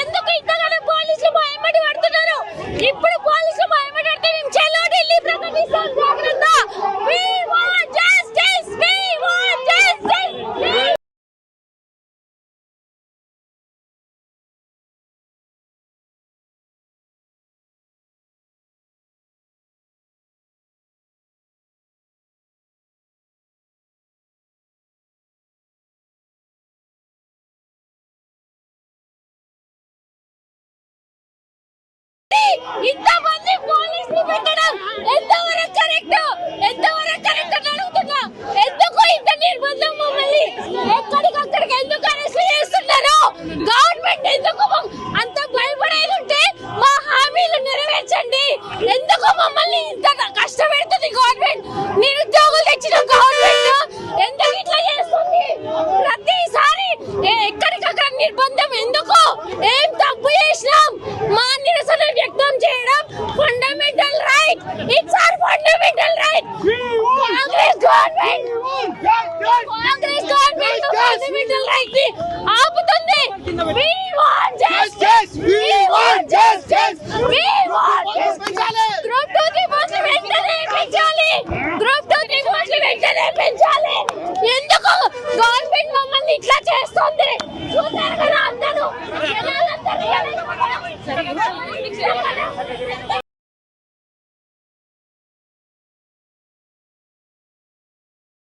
ఎందుకు ఇంతగానో ఇంతమంది పోలీసులు పెట్టడం ఎంతవరకు కరెక్ట్? ఎంతవరకు కరెక్ట్ అని అడుగుతున్నా? ఎందుకు ఇంత నిర్బంధం మమ్మల్ని? ఎక్కడికక్కడికి ఎందుకు అరెస్ట్ చేస్తున్నారు? గవర్నమెంట్ ఎందుకు అంత భయపడేది ఉంటే మా హామీలు నెరవేర్చండి. ఎందుకు మమ్మల్ని ఇంత కష్టపెడుతుంది గవర్నమెంట్ నిరుద్యోగులు తెచ్చిన గవర్నమెంట్ ఎందుకు ఇట్లా చేస్తుంది? ప్రతిసారి ఎక్కడికక్కడ నిర్బంధం ఎందుకు? ఏం తప్పు చేసినాం? మా right it's our fundamental right Congress government Congress government fundamental రైట్ని ఆపుతుంది. We want justice. We want justice. we want justice. Group 2 కి పోస్టులు వెంటనే పెంచాలి. గ్రూప్ 2 కి పోస్టులు వెంటనే పెంచాలి. ఎందుకు? గవర్నమెంట్ మమ్మల్ని ఇట్లా చేస్తుంది. చూసారు కదా అందరూ? జనాలందరూ